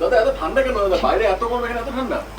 দাদা এত ঠান্ডা কেন দাদা?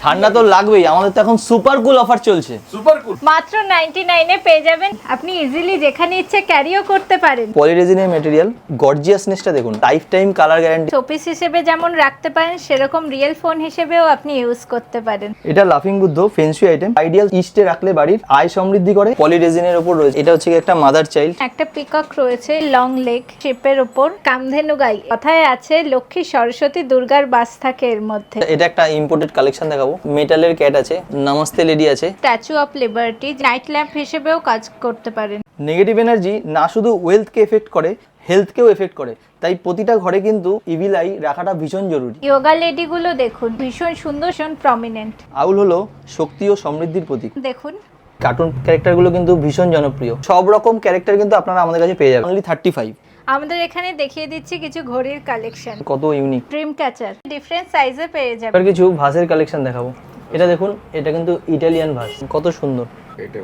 ঠান্ডা। তো লাগবেই আমাদের তো এখন সুপার কুল অফার চলছে। সুপার কুল মাত্র নাইনটি নাইনে পেয়ে যাবেন। আপনি ইজিলি যেখানে ইচ্ছে ক্যারিও করতে পারেন। পলিরেজিনের মেটেরিয়াল গর্জিয়াসনেসটা দেখুন life time colour guarantee showpiece হিসেবে যেমন রাখতে পারেন সেরকম রিয়েল ফোন হিসেবেও আপনি ইউজ করতে পারেন। এটা লাফিং বুদ্ধ ফেন্সি আইটেম আইডিয়াল ইস্টে রাখলে বাড়ির আয় সমৃদ্ধি করে। পলিরেজিনের উপর রয়েছে এটা হচ্ছে একটা মাদার চাইল্ড একটা পিকক রয়েছে লং লেগ শেপের ওপর কামধেনু গাই কথায় আছে লক্ষ্মী সরস্বতী দুর্গার বাস থাকে এর মধ্যে। এটা একটা ইম্পোর্টেড কালেকশন দেখাবো। মেটালের ক্যাট আছে নমস্তে লেডি আছে। Statue of Liberty night lamp হিসেবেও কাজ করতে পারেন। নেগেটিভ এনার্জি না শুধু ওয়েলথকে এফেক্ট করে হেলথকেও এফেক্ট করে। তাই প্রতিটা ঘরে কিন্তু ইভিল আই রাখাটা ভীষণ জরুরি। ইয়োগা লেডিগুলো দেখুন ভীষণ সুন্দর ভীষণ প্রমিনেন্ট আউল হলো শক্তি ও সমৃদ্ধির প্রতীক। দেখুন। কার্টুন ক্যারেক্টারগুলো কিন্তু ভীষণ জনপ্রিয়। সব রকম ক্যারেক্টার কিন্তু আপনারা আমাদের কাছে পেয়ে যাবেন। অনলি থার্টি ফাইভ আমাদের এখানে দেখিয়ে দিচ্ছি কিছু ঘড়ির কালেকশন কত ইউনিক ড্রিম ক্যাচার ডিফারেন্ট সাইজে পেয়ে যাবেন এবার কিছু ভাসের কালেকশন দেখাবো। এটা দেখুন এটা কিন্তু ইটালিয়ান ভাস। কত সুন্দর।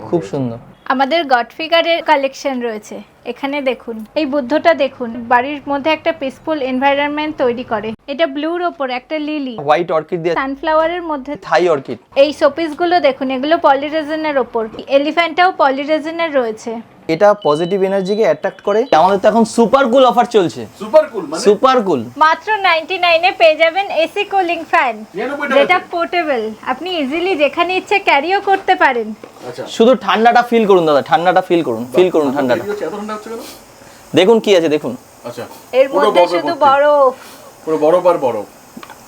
খুব সুন্দর। আমাদের গড ফিগারের কালেকশন রয়েছে। এখানে দেখুন। এই বুদ্ধটা দেখুন। বাড়ির মধ্যে একটা পিসফুল এনভায়রনমেন্ট তৈরি করে। এটা ব্লুর ওপর একটা লিলি হোয়াইট অর্কিড দিয়ে সানফ্লাওয়ারের মধ্যে থাই অর্কিড এই শোপিসগুলো দেখুন এগুলো পলিরেজনের ওপর। এলিফ্যান্টটাও পলিরেজনের রয়েছে। এটা পজিটিভ এনার্জিকে অ্যাট্রাক্ট করে। আমাদের তো এখন সুপার কুল অফার চলছে। সুপার কুল মানে? সুপার কুল মাত্র নাইনটি নাইনে পেয়ে যাবেন এসি কুলিং ফ্যান 99 যেটা পোর্টেবল আপনি ইজিলি যেখানে ইচ্ছে ক্যারিও করতে পারেন। আচ্ছা। শুধু ঠান্ডাটা ফিল করুন দাদা ঠান্ডাটা ফিল করুন ফিল করুন ঠান্ডাটা। এত ঠান্ডা হচ্ছে কেন? দেখুন কি আছে দেখুন। আচ্ছা। এর মধ্যে শুধু। বরফ। পুরো বরফ আর বরফ।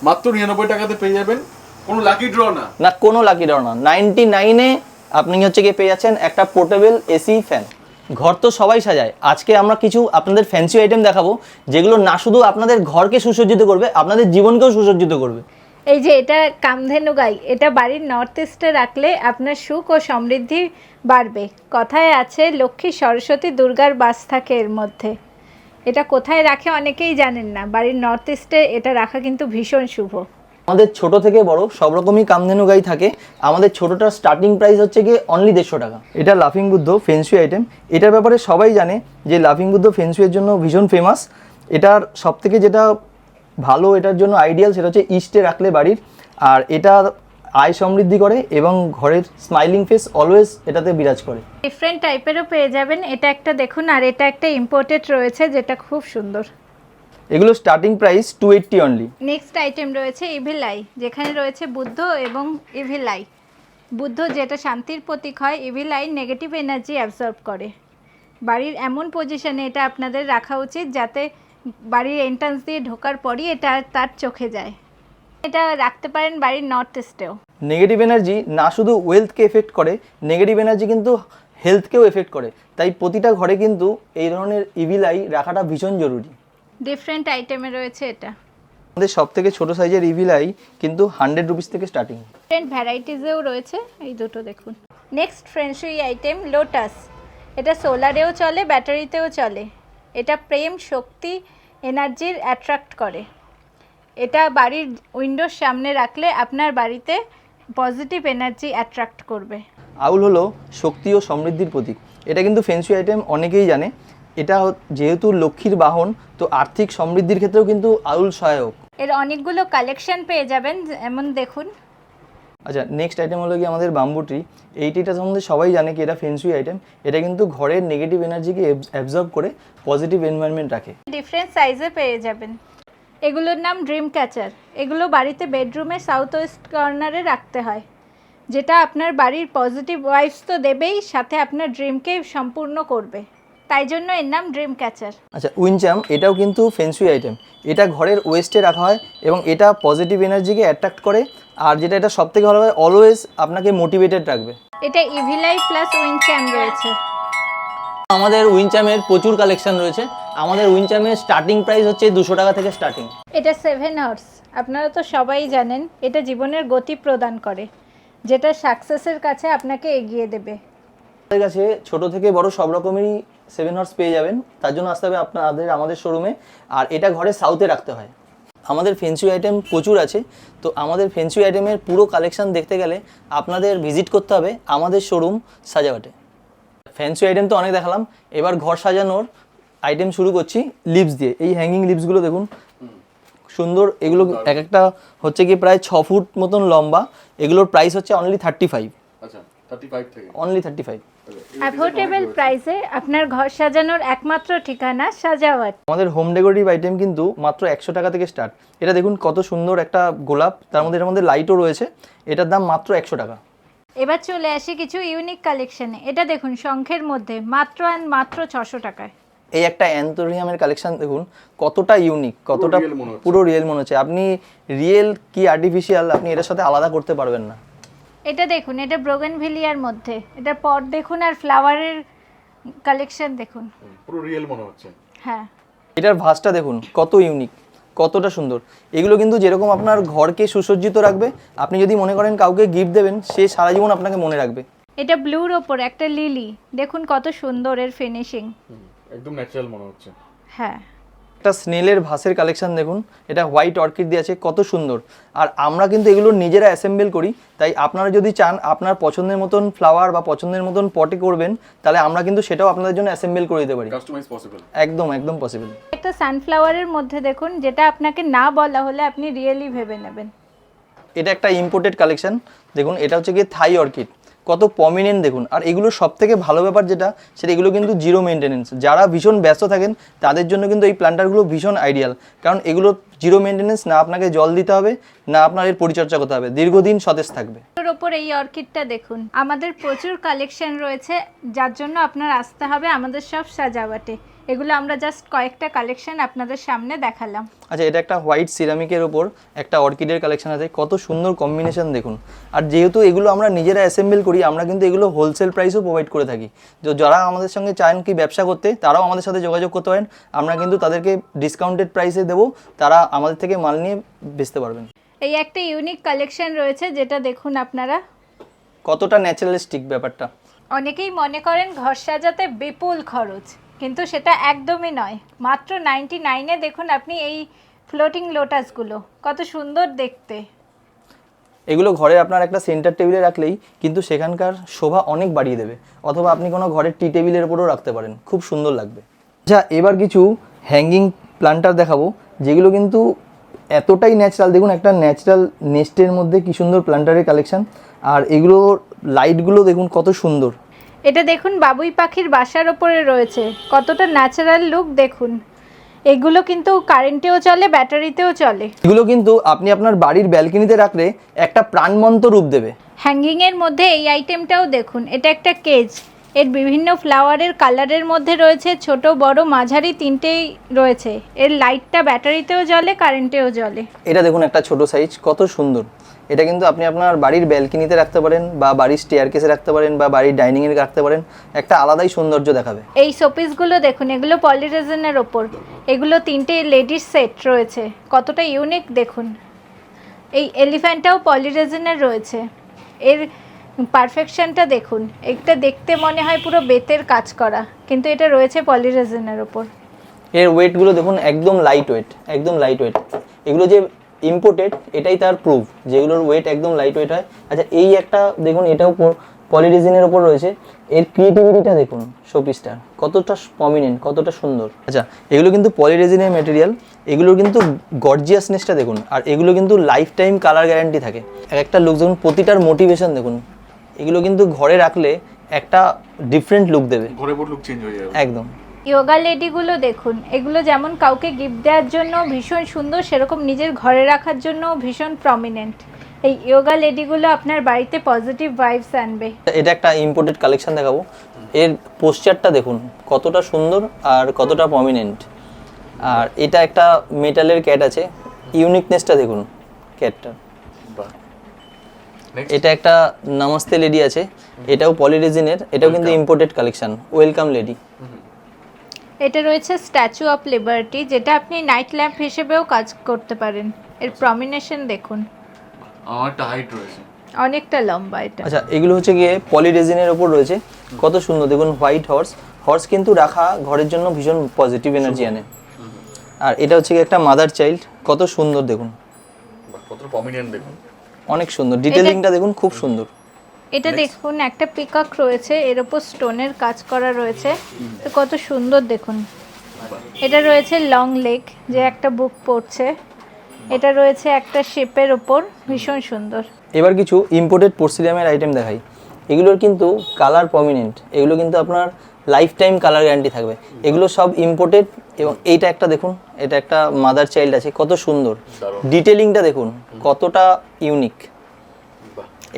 মাত্র নিরানব্বই টাকাতে পেয়ে যাবেন। কোনো লাকি ড্র না। না কোনো লাকি ডর না। নাইনটি নাইনে আপনি হচ্ছে গিয়ে পেয়ে যাচ্ছেন একটা পোর্টেবল এসি ফ্যান ঘর তো সবাই সাজায়। আজকে আমরা কিছু আপনাদের ফ্যান্সি আইটেম দেখাবো, যেগুলো না শুধু আপনাদের ঘরকে সুসজ্জিত করবে, আপনাদের জীবনকেও সুসজ্জিত করবে। এই যে এটা কামধেনু গাই, এটা বাড়ির নর্থ ইস্টে রাখলে আপনার সুখ ও সমৃদ্ধি বাড়বে। কথায় আছে, লক্ষ্মী সরস্বতী দুর্গার বাস থাকে এর মধ্যে। এটা কোথায় রাখে অনেকেই জানেন না। বাড়ির নর্থ ইস্টে এটা রাখা কিন্তু ভীষণ শুভ। আমাদের ছোট থেকে বড় সব রকমই কামধেনু গাই থাকে। আমাদের ছোটটার স্টার্টিং প্রাইস হচ্ছে গিয়ে অনলি দেড়শো টাকা। এটা লাফিং বুদ্ধ ফেন্সি আইটেম এটার ব্যাপারে সবাই জানে যে লাফিং বুদ্ধ ফেন্সুয়ের জন্য ভীষণ ফেমাস এটার সব থেকে যেটা ভালো, এটার জন্য আইডিয়াল সেটা হচ্ছে ইস্টে রাখলে বাড়ির। আর এটা আয় সমৃদ্ধি করে এবং ঘরের স্মাইলিং ফেস অলওয়েজ এটাতে বিরাজ করে। ডিফারেন্ট টাইপেরও পেয়ে যাবেন। এটা একটা দেখুন আর এটা একটা ইম্পোর্টেড রয়েছে, যেটা খুব সুন্দর। এগুলো starting price two eighty only next item রয়েছে ইভিল আই যেখানে রয়েছে বুদ্ধ এবং ইভিল আই বুদ্ধ যেটা শান্তির প্রতীক হয় evil eye negative energy absorb করে। বাড়ির এমন পজিশনে এটা আপনাদের রাখা উচিত যাতে বাড়ির এন্ট্রান্স দিয়ে ঢোকার পরই এটা তার চোখে যায়। এটা রাখতে পারেন বাড়ির নর্থ ইস্টেও নেগেটিভ এনার্জি না শুধু ওয়েলথকে এফেক্ট করে নেগেটিভ এনার্জি কিন্তু হেলথকেও এফেক্ট করে। তাই প্রতিটা ঘরে কিন্তু এই ধরনের ইভিল আই রাখাটা ভীষণ জরুরি। ডিফারেন্ট আইটেমে রয়েছে এটা। আমাদের সব থেকে ছোটো সাইজের ইভিল আই কিন্তু হান্ড্রেড রুপিস থেকে স্টার্টিং ডিফারেন্ট ভ্যারাইটিসেও রয়েছে। এই দুটো দেখুন। নেক্সট ফ্রেন্সুই আইটেম লোটাস এটা সোলারেও চলে ব্যাটারিতেও চলে। এটা প্রেম শক্তি এনার্জির অ্যাট্রাক্ট করে। এটা বাড়ির উইন্ডোর সামনে রাখলে আপনার বাড়িতে পজিটিভ এনার্জি অ্যাট্রাক্ট করবে। আউল হলো শক্তি ও সমৃদ্ধির প্রতীক। এটা কিন্তু ফেন্সি আইটেম অনেকেই জানে। এটা যেহেতু লক্ষ্মীর বাহন তো আর্থিক সমৃদ্ধির ক্ষেত্রেও কিন্তু আউল সহায়ক। এর অনেকগুলো কালেকশন পেয়ে যাবেন এমন দেখুন। আচ্ছা নেক্সট আইটেম হলো কি আমাদের বাম্বু ট্রি এই ট্রিটা সম্বন্ধে সবাই জানে কি এটা ফেন্সুই আইটেম এটা কিন্তু ঘরের নেগেটিভ এনার্জিকে অ্যাবজর্ব করে পজিটিভ এনভায়রনমেন্ট রাখে। ডিফারেন্ট সাইজে পেয়ে যাবেন। এগুলোর নাম ড্রিম ক্যাচার এগুলো বাড়িতে বেডরুমে সাউথ ওয়েস্ট কর্নারে রাখতে হয়। যেটা আপনার বাড়ির পজিটিভ ওয়াইফস তো দেবেই সাথে আপনার ড্রিমকে সম্পূর্ণ করবে। তাই জন্য এর নাম ড্রিম ক্যাচার আচ্ছা উইনচাম এটাও কিন্তু ফেন্সুই আইটেম এটা ঘরের ওয়েস্টে রাখা হয় এবং এটা পজিটিভ এনার্জিকে অ্যাট্রাক্ট করে। আর যেটা এটা সব থেকে ভালো হয় অলওয়েজ আপনাকে মোটিভেটেড রাখবে। এটা ইভিলাই প্লাস উইনচ্যাম রয়েছে। আমাদের উইনচামের প্রচুর কালেকশন রয়েছে। আমাদের উইনচামের স্টার্টিং প্রাইস হচ্ছে দুশো টাকা থেকে স্টার্টিং এটা সেভেন হর্স আপনারা তো সবাই জানেন এটা জীবনের গতি প্রদান করে। যেটা সাকসেসের কাছে আপনাকে এগিয়ে দেবে। আমাদের কাছে ছোট থেকে বড় সব রকমেরই সেভেন হর্স পেয়ে যাবেন। তার জন্য আসতে হবে আপনাদের আমাদের শোরুমে আর এটা ঘরে সাউথে রাখতে হয়। আমাদের ফেন্সি আইটেম প্রচুর আছে। তো আমাদের ফেন্সি আইটেমের পুরো কালেকশন দেখতে গেলে আপনাদের ভিজিট করতে হবে আমাদের শোরুম সাজাঘাটে ফ্যান্সি আইটেম তো অনেক দেখালাম। এবার ঘর সাজানোর আইটেম শুরু করছি লিপস দিয়ে। এই হ্যাঙ্গিং লিপসগুলো দেখুন। সুন্দর। এগুলো এক একটা হচ্ছে কি প্রায় ছ ফুট মতন লম্বা। এগুলোর প্রাইস হচ্ছে অনলি থার্টি ফাইভ আচ্ছা থার্টি ফাইভ থেকে। অনলি থার্টি ফাইভ অ্যাফোর্ডেবল প্রাইসে আপনার ঘর সাজানোর একমাত্র ঠিকানা সাজাওয়াট আমাদের হোম ডেকোরেটিভ আইটেম কিন্তু মাত্র একশো টাকা থেকে স্টার্ট এটা দেখুন কত সুন্দর একটা গোলাপ তার মধ্যে এটার মধ্যে লাইটও রয়েছে। এটার দাম মাত্র একশো টাকা। এবার চলে আসি কিছু ইউনিক কালেকশনে এটা দেখুন শঙ্খের মধ্যে মাত্র অ্যান্ড মাত্র ছশো টাকায়। এই একটা অ্যান্থোরিয়ামের কালেকশন দেখুন কতটা ইউনিক কতটা। পুরো রিয়েল মনে হচ্ছে। আপনি রিয়েল কি আর্টিফিশিয়াল আপনি এটার সাথে আলাদা করতে পারবেন না। এটা দেখুন এটা ব্রোগেন ভিলিয়ার মধ্যে। এটা পট দেখুন আর ফ্লাওয়ারের কালেকশন দেখুন। পুরো রিয়েল মনে হচ্ছে। হ্যাঁ। এটার ভাসটা দেখুন কত ইউনিক কতটা সুন্দর। এগুলো কিন্তু যেরকম আপনার ঘরকে সুসজ্জিত রাখবে আপনি যদি মনে করেন কাউকে গিফট দেবেন সে সারা জীবন আপনাকে মনে রাখবে। এটা ব্লুর ওপর একটা লিলি দেখুন কত সুন্দর এর ফিনিশিং একদম ন্যাচারাল মনে হচ্ছে। হ্যাঁ। একটা স্নেলের ভাসের কালেকশন দেখুন। এটা হোয়াইট অর্কিড দিয়ে আছে কত সুন্দর। আর আমরা কিন্তু এগুলো নিজেরা অ্যাসেম্বল করি তাই আপনারা যদি চান আপনার পছন্দের মতন ফ্লাওয়ার বা পছন্দের মতন পটে করবেন তাহলে আমরা কিন্তু সেটাও আপনাদের জন্য অ্যাসেম্বল করে দিতে পারি। একদম একদম পসিবল একটা সানফ্লাওয়ারের মধ্যে দেখুন যেটা আপনাকে না বলা হলে আপনি রিয়েলি ভেবে নেবেন। এটা একটা ইম্পোর্টেড কালেকশন দেখুন এটা হচ্ছে গিয়ে থাই অর্কিড কত পমিনেন্ট দেখুন। আর এগুলো সব থেকে ভালো ব্যাপার যেটা, সেটা এগুলো কিন্তু জিরো মেনটেনেন্স যারা ভীষণ ব্যস্ত থাকেন, তাদের জন্য কিন্তু এই প্ল্যান্টারগুলো ভীষণ আইডিয়াল কারণ এগুলো জিরো মেনটেনেন্স না আপনাকে জল দিতে হবে, না আপনার এর পরিচর্যা করতে হবে। দীর্ঘদিন সতেজ থাকবে। এর ওপর এই অর্কিডটা দেখুন। আমাদের প্রচুর কালেকশন রয়েছে, যার জন্য আপনার আসতে হবে, আমাদের সব সাজাওয়াটে এগুলো আমরা জাস্ট কয়েকটা কালেকশন আপনাদের সামনে দেখালাম। আচ্ছা এটা একটা হোয়াইট সিরামিকের ওপর একটা অর্কিডের কালেকশন আছে। কত সুন্দর কম্বিনেশন দেখুন। আর যেহেতু এগুলো আমরা নিজেরা অ্যাসেম্বল করি আমরা কিন্তু এগুলো হোলসেল প্রাইসও প্রোভাইড করে থাকি। তো যারা আমাদের সঙ্গে চান কি ব্যবসা করতে তারাও আমাদের সাথে যোগাযোগ করতে পারেন। আমরা কিন্তু তাদেরকে ডিসকাউন্টেড প্রাইসে দেবো। তারা আমাদের থেকে মাল নিয়ে বেচতে পারবেন। এই একটা ইউনিক কালেকশন রয়েছে যেটা দেখুন আপনারা। কতটা ন্যাচারালিস্টিক ব্যাপারটা। অনেকেই মনে করেন ঘর সাজাতে বিপুল খরচ। কিন্তু সেটা একদমই নয়। মাত্র নাইনটি নাইনে দেখুন আপনি এই ফ্লোটিং লোটাসগুলো কত সুন্দর দেখতে। এগুলো ঘরে আপনার একটা সেন্টার টেবিলে রাখলেই কিন্তু সেখানকার শোভা অনেক বাড়িয়ে দেবে। অথবা আপনি কোনো ঘরের টি টেবিলের উপরেও রাখতে পারেন, খুব সুন্দর লাগবে। আচ্ছা এবার কিছু হ্যাঙ্গিং প্লান্টার দেখাবো, যেগুলো কিন্তু এতটাই ন্যাচারাল দেখুন, একটা ন্যাচারাল নেস্টের মধ্যে কি সুন্দর প্লান্টারের কালেকশান আর এগুলো লাইটগুলো দেখুন কত সুন্দর। এটা দেখুন বাবুই পাখির বাসার ওপরে রয়েছে। কতটা ন্যাচারাল লুক দেখুন। এগুলো কিন্তু কারেন্টেও চলে ব্যাটারিতেও চলে। এগুলো কিন্তু আপনি আপনার বাড়ির ব্যালকনিতে রাখলে একটা প্রাণবন্ত রূপ দেবে। হ্যাঙ্গিংয়ের মধ্যে এই আইটেমটাও দেখুন এটা একটা কেজ এর বিভিন্ন ফ্লাওয়ারের কালারের মধ্যে রয়েছে ছোট বড় মাঝারি তিনটেই রয়েছে। এর লাইটটা ব্যাটারিতেও জ্বলে কারেন্টেও জ্বলে। এটা দেখুন একটা ছোট সাইজ কত সুন্দর। এটা কিন্তু আপনি আপনার বাড়ির ব্যালকিনিতে রাখতে পারেন বা বাড়ির স্টেয়ার কেসে রাখতে পারেন বা বাড়ির ডাইনিংয়ে রাখতে পারেন। একটা আলাদাই সৌন্দর্য দেখাবে। এই শোপিসগুলো দেখুন এগুলো পলিরেজনের ওপর। এগুলো তিনটে লেডিস সেট রয়েছে। কতটা ইউনিক দেখুন। এই এলিফ্যান্টটাও পলিরেজনের রয়েছে। এর পারফেকশনটা দেখুন। এটা দেখতে মনে হয় পুরো বেতের কাজ করা কিন্তু এটা রয়েছে পলিরেজনের ওপর। এর ওয়েটগুলো দেখুন একদম লাইট ওয়েট একদম লাইট ওয়েট এগুলো যে ইম্পোর্টেড এটাই তার প্রুফ যেগুলোর ওয়েট একদম লাইট ওয়েট হয়। আচ্ছা এই একটা দেখুন এটাও পলিরিজিনের ওপর রয়েছে। এর ক্রিয়েটিভিটিটা দেখুন শোপিসটার কতটা প্রমিনেন্ট কতটা সুন্দর। আচ্ছা এগুলো কিন্তু পলিরেজিনের মেটেরিয়াল এগুলোর কিন্তু গর্জিয়াসনেসটা দেখুন আর এগুলো কিন্তু লাইফ টাইম কালার গ্যারান্টি থাকে। এক একটা লুক দেখুন প্রতিটার মোটিভেশন দেখুন। এগুলো কিন্তু ঘরে রাখলে একটা ডিফারেন্ট লুক দেবে। ঘরে লুক চেঞ্জ হয়ে যাবে। একদম। ইয়োগা লেডিগুলো দেখুন এগুলো যেমন কাউকে গিফট দেওয়ার জন্য ভীষণ সুন্দর সেরকম নিজের ঘরে রাখার জন্য ভীষণ প্রমিনেন্ট এই ইয়োগা লেডিগুলো আপনার বাড়িতে পজিটিভ ভাইবস আনবে। এটা একটা ইম্পোর্টেড কালেকশন দেখাবো। এর পোস্টারটা দেখুন কতটা সুন্দর আর কতটা প্রমিনেন্ট আর এটা একটা মেটালের ক্যাট আছে ইউনিকনেসটা দেখুন ক্যাটটা এটা একটা নামাস্তে লেডি আছে এটাও পলিরেজিনের এটাও কিন্তু ইম্পোর্টেড কালেকশন ওয়েলকাম লেডি এটা রয়েছে স্ট্যাচু অফ লিবার্টি যেটা আপনি নাইট ল্যাম্প হিসেবেও কাজ করতে পারেন। এর প্রমিনেশন দেখুন। আমার হাইট রয়েছে। অনেকটা লম্বা এটা। আচ্ছা এগুলো হচ্ছে গিয়ে পলিরেজিনের ওপর রয়েছে। কত সুন্দর দেখুন হোয়াইট হর্স হর্স কিন্তু রাখা ঘরের জন্য ভীষণ পজিটিভ এনার্জি আনে। আর এটা হচ্ছে গিয়ে একটা মাদার চাইল্ড কত সুন্দর দেখুন। কত প্রমিনেন্ট দেখুন। অনেক সুন্দর। ডিটেলিংটা দেখুন খুব সুন্দর। এটা দেখুন একটা পিকক রয়েছে এর ওপর স্টোনের কাজ করা রয়েছে। তো কত সুন্দর দেখুন। এটা রয়েছে লং লেগ যে একটা বুক পড়ছে। এটা রয়েছে একটা শেপের ওপর ভীষণ সুন্দর। এবার কিছু ইম্পোর্টেড পোর্সিলিয়ামের আইটেম দেখাই। এগুলোর কিন্তু কালার প্রমিনেন্ট এগুলো কিন্তু আপনার লাইফ টাইম কালার গ্যারান্টি থাকবে। এগুলো সব ইম্পোর্টেড এবং এইটা একটা দেখুন এটা একটা মাদার চাইল্ড আছে কত সুন্দর। ডিটেলিংটা দেখুন কতটা ইউনিক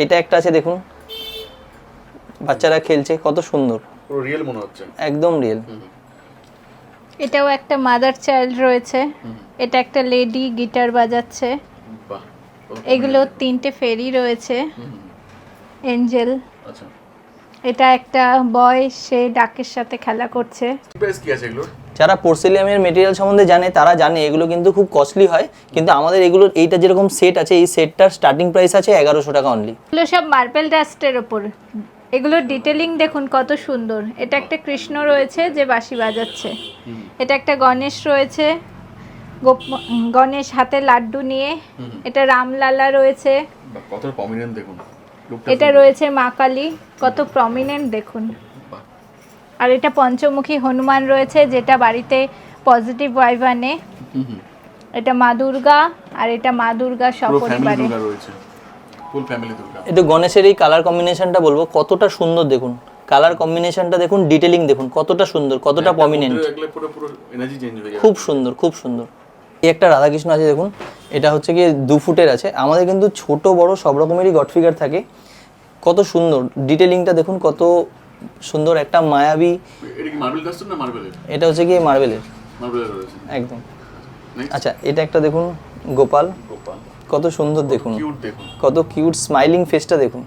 এটা একটা আছে দেখুন বাচ্চারা খেলছে কত সুন্দর। পুরো রিয়েল মনে হচ্ছে। একদম রিয়েল এটাও একটা মাদার চাইল্ড রয়েছে। এটা একটা লেডি গিটার বাজাচ্ছে। এগুলো তিনটে ফেরি রয়েছে। এঞ্জেল আচ্ছা। এটা একটা বয় সে ডাকের সাথে খেলা করছে। যারা পোর্সিলিয়ামের মেটেরিয়াল সম্বন্ধে জানে তারা জানে এগুলো কিন্তু খুব কস্টলি হয়। কিন্তু আমাদের এগুলো এইটা যেরকম সেট আছে এই সেটটার স্টার্টিং প্রাইস আছে এগারোশো টাকা অনলি এগুলো সব মার্বেল ডাস্টের ওপর এগুলোর ডিটেলিং দেখুন কত সুন্দর। এটা একটা কৃষ্ণ রয়েছে যে বাঁশি বাজাচ্ছে। এটা একটা গণেশ রয়েছে। গণেশ হাতে লাড্ডু নিয়ে। এটা রামলালা রয়েছে। কত প্রমিনেন্ট দেখুন। এটা রয়েছে মা কালী। কত প্রমিনেন্ট দেখুন। আর এটা পঞ্চমুখী হনুমান রয়েছে যেটা বাড়িতে পজিটিভ ওয়াইভ আনে। এটা মা দুর্গা আর এটা মা দুর্গা সপরিবারে। রয়েছে। Full family Durga. একটু গণেশের এই কালার কম্বিনেশনটা বলব কতটা সুন্দর দেখুন। কালার কম্বিনেশনটা দেখুন ডিটেলিং দেখুন কতটা সুন্দর কতটা প্রমিনেন্ট খুব সুন্দর খুব সুন্দর। এই একটা রাধাকৃষ্ণ আছে দেখুন এটা হচ্ছে গিয়ে দু ফুটের আছে। আমাদের কিন্তু ছোট বড় সব রকমেরই গড ফিগার থাকে। কত সুন্দর ডিটেলিংটা দেখুন কত সুন্দর একটা মায়াবী। এটা কি এটা হচ্ছে মার্বেলের মার্বেলের একদম। আচ্ছা এটা একটা দেখুন গোপাল। গোপাল। কত সুন্দর দেখুন। কত কিউট স্মাইলিং ফেসটা দেখুন।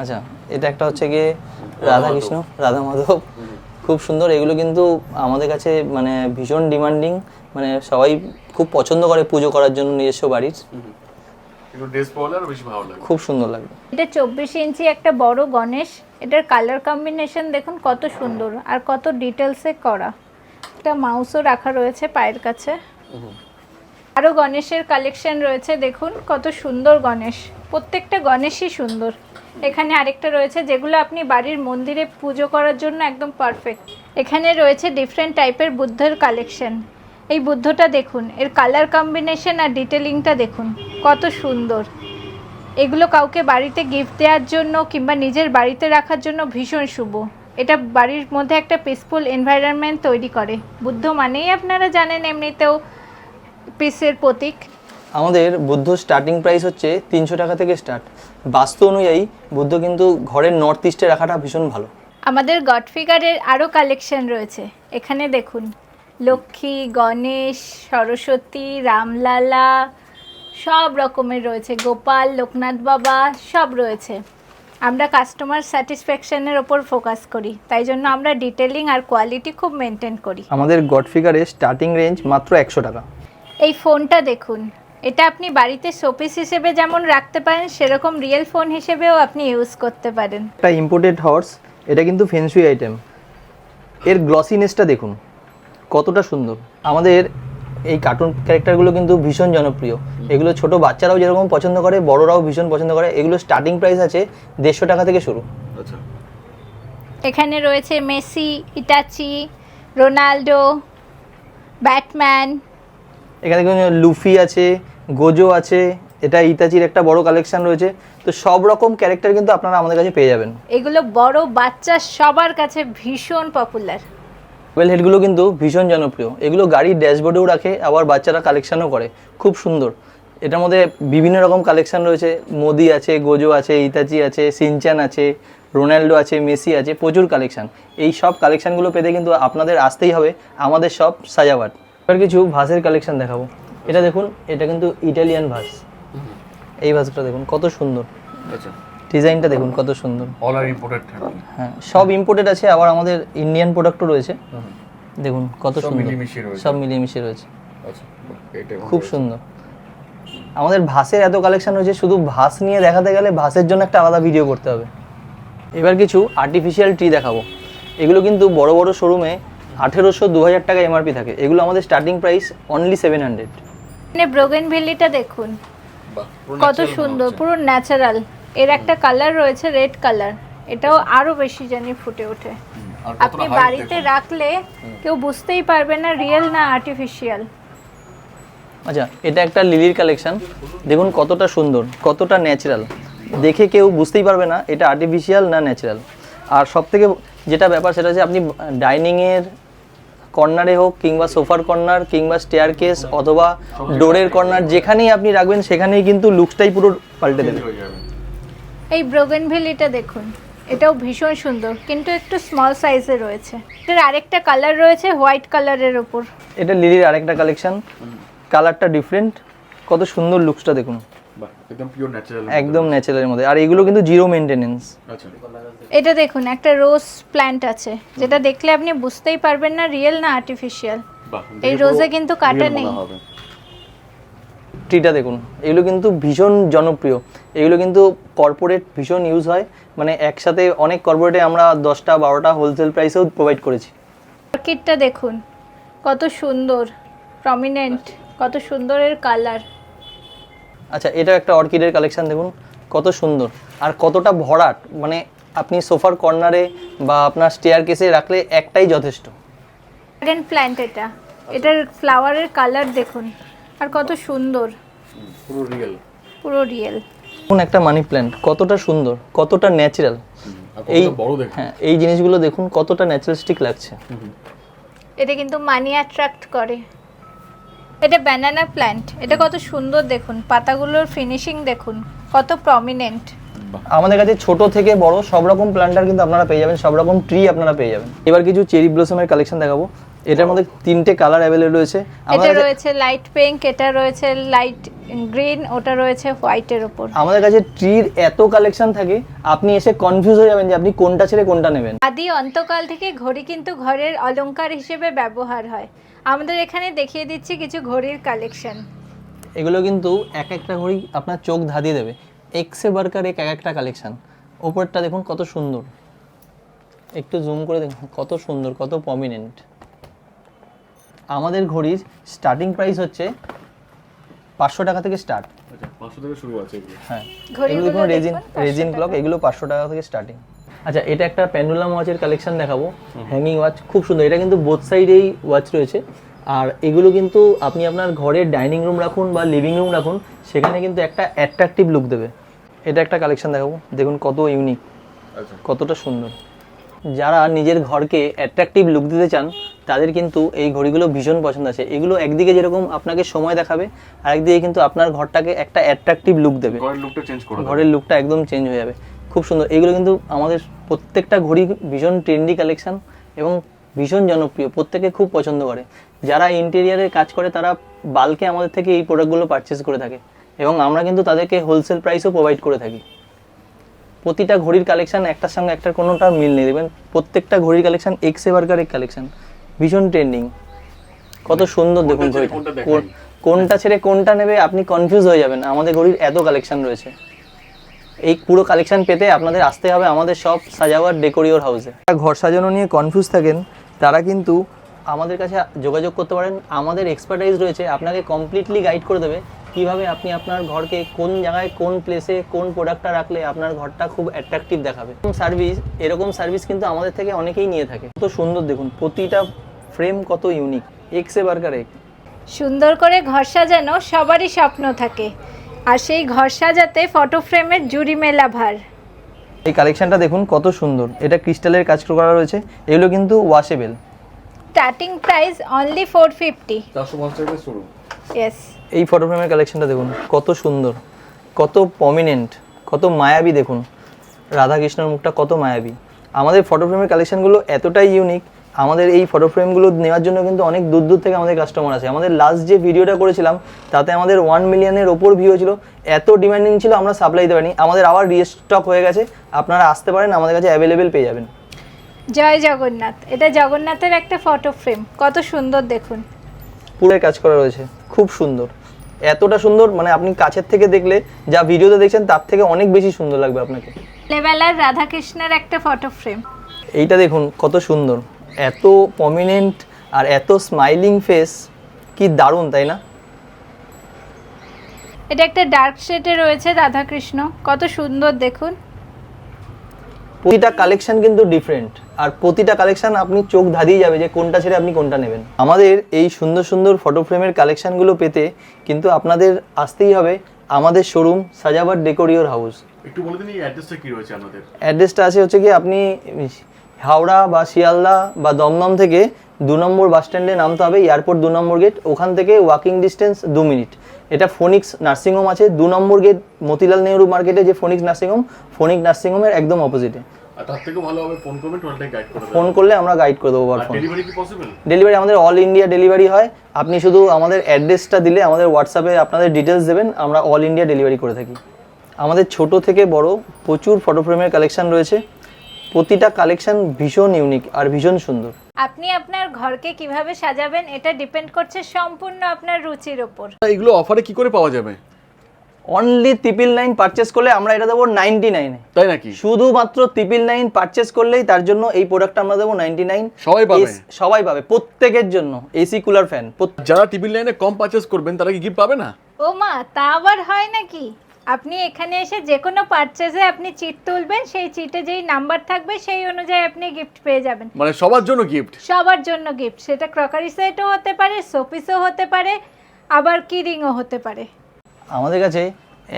আচ্ছা এটা একটা হচ্ছে গিয়ে রাধাকৃষ্ণ রাধা মাধব খুব সুন্দর এগুলো কিন্তু আমাদের কাছে মানে ভীষণ ডিমান্ডিং মানে সবাই খুব পছন্দ করে পুজো করার জন্য নিজস্ব বাড়ির। খুব সুন্দর লাগবে। এটা চব্বিশ ইঞ্চি একটা বড় গণেশ এটার কালার কম্বিনেশন দেখুন কত সুন্দর আর কত ডিটেলসে করা। একটা মাউসও রাখা রয়েছে পায়ের কাছে। আরও গণেশের কালেকশন রয়েছে, দেখুন কত সুন্দর গণেশ। প্রত্যেকটা গণেশই সুন্দর। এখানে আরেকটা রয়েছে যেগুলো আপনি বাড়ির মন্দিরে পুজো করার জন্য একদম পারফেক্ট এখানে রয়েছে ডিফারেন্ট টাইপের বুদ্ধের কালেকশন এই বুদ্ধটা দেখুন, এর কালার কম্বিনেশন আর ডিটেলিংটা দেখুন, কত সুন্দর। এগুলো কাউকে বাড়িতে গিফট দেওয়ার জন্য কিংবা নিজের বাড়িতে রাখার জন্য ভীষণ শুভ। এটা বাড়ির মধ্যে একটা পিসফুল এনভায়রনমেন্ট তৈরি করে। বুদ্ধ মানেই আপনারা জানেন এমনিতেও পিসের প্রতীক? আমাদের বুদ্ধ স্টার্টিং প্রাইস হচ্ছে তিনশো টাকা থেকে স্টার্ট বাস্তু অনুযায়ী বুদ্ধ কিন্তু ঘরের নর্থ ইস্টে রাখাটা ভীষণ ভালো। আমাদের গড ফিগারের আরও কালেকশন রয়েছে। এখানে দেখুন লক্ষ্মী গণেশ সরস্বতী রামলালা সব রকমের রয়েছে। গোপাল লোকনাথ বাবা সব রয়েছে। আমরা কাস্টমার স্যাটিসফ্যাকশনের ওপর ফোকাস করি। তাই জন্য আমরা ডিটেলিং আর কোয়ালিটি খুব মেনটেন করি। আমাদের গড ফিগারের স্টার্টিং রেঞ্জ মাত্র একশো টাকা। এই ফোনটা দেখুন। এটা আপনি বাড়িতে শোপিস হিসেবে যেমন রাখতে পারেন সেরকম রিয়েল ফোন হিসেবেও আপনি ইউজ করতে পারেন। একটা ইম্পোর্টেড হর্স এটা কিন্তু ফেন্সুই আইটেম এর গ্লসিনেসটা দেখুন কতটা সুন্দর। আমাদের এই কার্টুন ক্যারেক্টারগুলো কিন্তু ভীষণ জনপ্রিয়। এগুলো ছোট বাচ্চারাও যেরকম পছন্দ করে বড়রাও ভীষণ পছন্দ করে। এগুলো স্টার্টিং প্রাইস আছে দেড়শো টাকা থেকে শুরু। আচ্ছা। এখানে রয়েছে মেসি ইটাচি রোনাল্ডো ব্যাটম্যান এখানে লুফি আছে গোজো আছে এটা ইতাচির একটা বড় কালেকশন রয়েছে। তো সব রকম ক্যারেক্টার কিন্তু আপনারা আমাদের কাছে পেয়ে যাবেন। এগুলো বড় বাচ্চা সবার কাছে ভীষণ পপুলার ওয়েল হেডগুলো কিন্তু ভীষণ জনপ্রিয়। এগুলো গাড়ির ড্যাশবোর্ডেও রাখে আবার বাচ্চারা কালেকশনও করে। খুব সুন্দর। এটার মধ্যে বিভিন্ন রকম কালেকশন রয়েছে। মোদি আছে গোজো আছে ইতাচি আছে সিনচান আছে রোনাল্ডো আছে মেসি আছে প্রচুর কালেকশন এই সব কালেকশানগুলো পেতে কিন্তু আপনাদের আসতেই হবে। আমাদের সব সাজাবাট এবার কিছু ভাসের কালেকশন দেখাবো। এটা দেখুন এটা কিন্তু ইটালিয়ান ভাস এই ভাসটা দেখুন কত সুন্দর। আচ্ছা। ডিজাইনটা দেখুন কত সুন্দর। অল আর ইম্পোর্টেড থাকে হ্যাঁ সব ইম্পোর্টেড আছে আবার আমাদের ইন্ডিয়ান প্রোডাক্টও রয়েছে। দেখুন কত সুন্দর। সব মিলিয়ে মিশিয়ে রয়েছে। আচ্ছা খুব সুন্দর। আমাদের ভাসের এত কালেকশন রয়েছে শুধু ভাস নিয়ে দেখাতে গেলে ভাসের জন্য একটা আলাদা ভিডিও করতে হবে। এবার কিছু আর্টিফিশিয়াল ট্রি দেখাবো। এগুলো কিন্তু বড় বড় শোরুমে আঠেরোশো দু হাজার টাকা এমআরপি থাকে। এগুলো আমাদের starting price only seven hundred মানে ব্রোগেন ভ্যালিটা দেখুন। কত সুন্দর পুরো ন্যাচারাল এর একটা কালার রয়েছে রেড কালার এটাও আরও বেশি জানি ফুটে ওঠে। আপনি বাড়িতে রাখলে কেউ বুঝতেই পারবে না রিয়েল না আর্টিফিশিয়াল আচ্ছা এটা একটা লিলির কালেকশন দেখুন কতটা সুন্দর কতটা ন্যাচারাল দেখে কেউ বুঝতেই পারবে না এটা আর্টিফিশিয়াল না ন্যাচারাল আর সব থেকে যেটা ব্যাপার সেটা হচ্ছে আপনি ডাইনিংয়ের কর্নারে হোক কিংবা সোফার কর্নার কিংবা স্টেয়ার কেস অথবা ডোরের কর্নার যেখানেই আপনি রাখবেন সেখানেই কিন্তু লুকসটাই পুরো পাল্টে দেবে। এই যাবে এই ব্রোগেনভেলিটা দেখুন এটাও ভীষণ সুন্দর কিন্তু একটু স্মল সাইজে রয়েছে। এটার আরেকটা কালার রয়েছে হোয়াইট কালারের ওপর। এটা লিলির আরেকটা কালেকশন কালারটা ডিফারেন্ট কত সুন্দর লুকসটা দেখুন। একদম পিওর ন্যাচারাল একদম ন্যাচারালের মধ্যে। আর এগুলো কিন্তু জিরো মেনটেনেন্স আচ্ছা। এটা দেখুন একটা রোজ প্ল্যান্ট আছে যেটা দেখলে আপনি বুঝতেই পারবেন না রিয়েল না আর্টিফিশিয়াল এই রোজে কিন্তু কাটা নেই। ট্রিটা দেখুন এগুলো কিন্তু ভীষণ জনপ্রিয়। এগুলো কিন্তু কর্পোরেট ভীষণ ইউজ হয়। মানে একসাথে অনেক কর্পোরেটে আমরা দশটা বারোটা হোলসেল প্রাইসেও প্রোভাইড করেছি। অর্কিডটা দেখুন কত সুন্দর প্রমিনেন্ট কত সুন্দর এর কালার আচ্ছা এটা একটা অর্কিডের কালেকশন দেখুন কত সুন্দর। আর কতটা ভরাট মানে আপনি সোফার কর্নারে বা আপনার স্টেয়ার কেসে রাখলে একটাই যথেষ্ট। ড্রাগন প্ল্যান্ট এটা। এটার ফ্লাওয়ারের কালার দেখুন আর কত সুন্দর। পুরো রিয়েল পুরো রিয়েল দেখুন একটা মানি প্ল্যান্ট কতটা সুন্দর কতটা ন্যাচারাল এই কতটা বড় দেখুন। হ্যাঁ এই জিনিসগুলো দেখুন কতটা ন্যাচারালিস্টিক লাগছে। এটা কিন্তু মানি অ্যাট্রাক্ট করে। এটা ব্যানানা প্ল্যান্ট এটা কত সুন্দর দেখুন। পাতাগুলোর ফিনিশিং দেখুন। কত প্রমিনেন্ট আমাদের কাছে ছোট থেকে বড় সব রকম প্ল্যান্টার কিন্তু আপনারা পেয়ে যাবেন সব রকম ট্রি আপনারা পেয়ে যাবেন। এবার কিছু চেরি ব্লসমের কালেকশন দেখাবো। এটার মধ্যে তিনটে কালার অ্যাভেলেবল রয়েছে। এটা রয়েছে লাইট পিঙ্ক এটা রয়েছে লাইট গ্রিন ওটা রয়েছে হোয়াইটের ওপর আমাদের কাছে ট্রির এত কালেকশন থাকে আপনি এসে কনফিউজ হয়ে যাবেন যে আপনি কোনটা ছেড়ে কোনটা নেবেন। আদি অন্তকাল থেকে ঘড়ি কিন্তু ঘরের অলংকার হিসেবে ব্যবহার হয়। আমাদের এখানে দেখিয়ে দিচ্ছি কিছু ঘড়ির কালেকশন এগুলো কিন্তু এক একটা ঘড়ি আপনার চোখ ধাঁধিয়ে দেবে। এক্সে বার্কার এক এক একটা কালেকশন ওপরটা দেখুন কত সুন্দর। একটু জুম করে দেখুন কত সুন্দর কত প্রমিনেন্ট আমাদের ঘড়ির স্টার্টিং প্রাইস হচ্ছে পাঁচশো টাকা থেকে স্টার্ট আচ্ছা পাঁচশো থেকে শুরু আছে হ্যাঁ। এগুলো রেজিন রেজিন ক্লক এগুলো পাঁচশো টাকা থেকে স্টার্টিং আচ্ছা এটা একটা প্যান্ডুলাম ওয়াচের কালেকশন দেখাবো। হ্যাঙ্গিং ওয়াচ খুব সুন্দর। এটা কিন্তু বোথ সাইডেই ওয়াচ রয়েছে। আর এগুলো কিন্তু আপনি আপনার ঘরের ডাইনিং রুম রাখুন বা লিভিং রুম রাখুন সেখানে কিন্তু একটা অ্যাট্রাকটিভ লুক দেবে। এটা একটা কালেকশন দেখাবো। দেখুন কত ইউনিক আচ্ছা। কতটা সুন্দর। যারা নিজের ঘরকে অ্যাট্রাকটিভ লুক দিতে চান তাদের কিন্তু এই ঘড়িগুলো ভীষণ পছন্দ আছে। এগুলো একদিকে যেরকম আপনাকে সময় দেখাবে আর একদিকে কিন্তু আপনার ঘরটাকে একটা অ্যাট্রাকটিভ লুক দেবে। ঘরের লুকটা চেঞ্জ করে ঘরের লুকটা একদম চেঞ্জ হয়ে যাবে। খুব সুন্দর। এগুলো কিন্তু আমাদের প্রত্যেকটা ঘড়ি ভীষণ ট্রেন্ডি কালেকশন এবং ভীষণ জনপ্রিয়। প্রত্যেকে খুব পছন্দ করে। যারা ইন্টেরিয়ারের কাজ করে তারা বাল্কে আমাদের থেকে এই প্রোডাক্টগুলো পারচেস করে থাকে। এবং আমরা কিন্তু তাদেরকে হোলসেল প্রাইসও প্রোভাইড করে থাকি। প্রতিটা ঘড়ির কালেকশন একটার সঙ্গে একটার কোনোটা মিল নেই। দেবেন প্রত্যেকটা ঘড়ির কালেকশন এক্স এবারকার এক কালেকশন ভীষণ ট্রেন্ডিং কত সুন্দর দেখুন কোনটা ছেড়ে কোনটা নেবে আপনি কনফিউজ হয়ে যাবেন। আমাদের ঘড়ির এত কালেকশন রয়েছে। এই পুরো কালেকশন পেতে আপনাদের আসতে হবে আমাদের সব সাজাওয়ার ডেকোরিওর হাউসে ঘর সাজানো নিয়ে কনফিউজ থাকেন তারা কিন্তু আমাদের কাছে যোগাযোগ করতে পারেন। আমাদের এক্সপার্টাইজ রয়েছে আপনাকে কমপ্লিটলি গাইড করে দেবে কীভাবে আপনি আপনার ঘরকে কোন জায়গায় কোন প্লেসে কোন প্রোডাক্টটা রাখলে আপনার ঘরটা খুব অ্যাট্রাকটিভ দেখাবে। সার্ভিস এরকম সার্ভিস কিন্তু আমাদের থেকে অনেকেই নিয়ে থাকে। কত সুন্দর দেখুন প্রতিটা ফ্রেম কত ইউনিক এক্সে বার্গার এক সুন্দর করে ঘর সাজানো সবারই স্বপ্ন থাকে আর সেই ঘর সাজাতে ফটো ফ্রেমের জুড়ি মেলা ভার। এই কালেকশনটা দেখুন কত সুন্দর এটা ক্রিস্টালের কাজ করা রয়েছে এগুলো কিন্তু washable starting price only four fifty চারশো পঞ্চাশ থেকে শুরু। ইয়েস এই ফটো ফ্রেমের কালেকশনটা দেখুন কত সুন্দর কত প্রমিনেন্ট কত মায়াবী দেখুন। রাধাকৃষ্ণর মুখটা কত মায়াবী। আমাদের ফটো ফ্রেমের কালেকশনগুলো এতটাই ইউনিক আমাদের এই ফটো ফ্রেমগুলো নেওয়ার জন্য কিন্তু অনেক দূর দূর থেকে আমাদের কাস্টমার আছে আমাদের লাস্ট যে ভিডিওটা করেছিলাম তাতে আমাদের ওয়ান মিলিয়নের ওপর ভিউ ছিল এত ডিমান্ডিং ছিল আমরা সাপ্লাই দিতে পারিনি। আমাদের আবার রিস্টক হয়ে গেছে। আপনারা আসতে পারেন আমাদের কাছে অ্যাভেলেবেল পেয়ে যাবেন। জয় জগন্নাথ। এটা জগন্নাথের একটা ফটো ফ্রেম কত সুন্দর দেখুন। পুরো কাজ করা রয়েছে। খুব সুন্দর। এতটা সুন্দর মানে আপনি কাছের থেকে দেখলে যা ভিডিওতে দেখছেন তার থেকে অনেক বেশি সুন্দর লাগবে আপনাকে। লেবেলার রাধাকৃষ্ণের একটা ফটো ফ্রেম এইটা দেখুন কত সুন্দর। এত প্রমিনেন্ট আর এত স্মাইলিং ফেস কি দারুণ তাই না? এটা একটা ডার্ক শেডে রয়েছে রাধাকৃষ্ণ। কত সুন্দর দেখুন। প্রতিটা কালেকশন কিন্তু ডিফারেন্ট আর প্রতিটা কালেকশন আপনি চোখ ধাঁধিয়ে যাবে যে কোনটা ছেড়ে আপনি কোনটা নেবেন। আমাদের এই সুন্দর সুন্দর ফটো ফ্রেমের কালেকশনগুলো পেতে কিন্তু আপনাদের আসতেই হবে আমাদের শোরুম সাজাবার ডেকোরিওর হাউস একটু বলে দিন এই অ্যাড্রেসটা কি রয়েছে আপনাদের? অ্যাড্রেসটা আছে হচ্ছে কি আপনি হাওড়া বা শিয়ালদা বা দমদম থেকে দু নম্বর বাস স্ট্যান্ডে নামতে হবে এয়ারপোর্ট দু নম্বর গেট ওখান থেকে ওয়াকিং ডিস্টেন্স দু মিনিট। এটা ফোনিক্স নার্সিংহোম আছে দু নম্বর গেট মতিলাল নেহরু মার্কেটে যে ফোনিক্স নার্সিংহোম ফোনিক নার্সিংহোমের একদম অপোজিটে তার থেকে ভালো হবে ফোন করবেন টোটালটাই গাইড করে ফোন করলে আমরা গাইড করে দেবো ফোন ডেলিভারি কি পসিবল ডেলিভারি আমাদের অল ইন্ডিয়া ডেলিভারি হয়। আপনি শুধু আমাদের অ্যাড্রেসটা দিলে আমাদের হোয়াটসঅ্যাপে আপনাদের ডিটেলস দেবেন আমরা অল ইন্ডিয়া ডেলিভারি করে থাকি। আমাদের ছোট থেকে বড় প্রচুর ফটো ফ্রেমের কালেকশন রয়েছে। প্রতিটা কালেকশন ভীষণ ইউনিক আর ভীষণ সুন্দর। আপনি আপনার ঘরকে কীভাবে সাজাবেন এটা ডিপেন্ড করছে সম্পূর্ণ আপনার রুচির ওপর এগুলো অফারে কি করে পাওয়া যাবে? অনলি ট্রিপল নাইন পারচেস করলে আমরা এটা দেবো নাইনটি নাইনে তাই নাকি? শুধুমাত্র ট্রিপল নাইন পারচেস করলেই তার জন্য এই প্রোডাক্টটা আমরা দেবো নাইনটি নাইন সবাই পাবে? সবাই পাবে প্রত্যেকের জন্য। এসি কুলার ফ্যান যারা টিভি লাইনে কম পারচেস করবেন তারা কি গিফট পাবে না? ও মা তা আবার হয় নাকি? আপনি এখানে এসে যে কোনো পারচেজে আপনি চিট তুলবেন সেই চিটে যেই নাম্বার থাকবে সেই অনুযায়ী আপনি গিফট পেয়ে যাবেন। মানে সবার জন্য গিফট সবার জন্য গিফট সেটা ক্রকারি সেটও হতে পারে শোপিসও হতে পারে আবার কি রিংও হতে পারে। আমাদের কাছে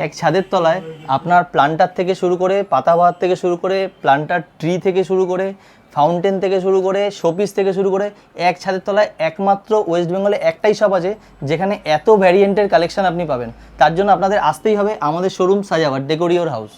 এক ছাদের তলায় আপনার প্লান্টার থেকে শুরু করে পাতাবাহার থেকে শুরু করে প্লান্টার ট্রি থেকে শুরু করে ফাউন্টেন থেকে শুরু করে শোপিস থেকে শুরু করে, এক ছাদের তলায় একমাত্র ওয়েস্ট বেঙ্গলে একটাই শপ আছে, যেখানে এত ভ্যারিয়েন্টের কালেকশন আপনি পাবেন। তার জন্য আপনাদের আসতেই হবে আমাদের শোরুম সাজাবার ডেকোরিওর হাউস